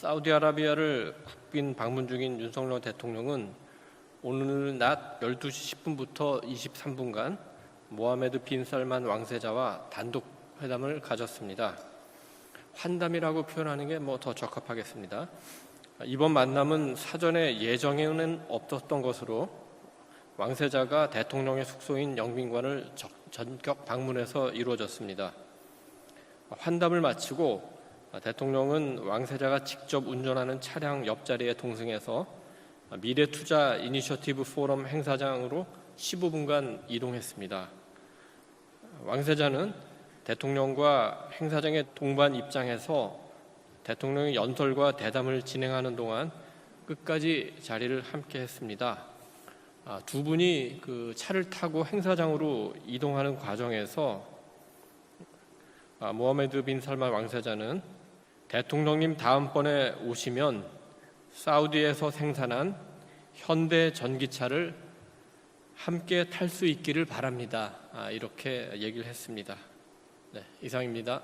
사우디아라비아를 국빈 방문 중인 윤석열 대통령은 오늘 낮 12시 10분부터 23분간 모하메드 빈 살만 왕세자와 단독 회담을 가졌습니다. 환담이라고 표현하는 게 뭐 더 적합하겠습니다. 이번 만남은 사전에 예정에는 없었던 것으로 왕세자가 대통령의 숙소인 영빈관을 적- 전격 방문해서 이루어졌습니다. 환담을 마치고 대통령은 왕세자가 직접 운전하는 차량 옆자리에 동승해서 미래투자 이니셔티브 포럼 행사장으로 15분간 이동했습니다. 왕세자는 대통령과 행사장의 동반 입장해서 대통령의 연설과 대담을 진행하는 동안 끝까지 자리를 함께 했습니다. 아, 두 분이 그 차를 타고 행사장으로 이동하는 과정에서 아, 모하메드 빈 살만 왕세자는 대통령님 다음번에 오시면 사우디에서 생산한 현대 전기차를 함께 탈 수 있기를 바랍니다. 아, 이렇게 얘기를 했습니다. 네, 이상입니다.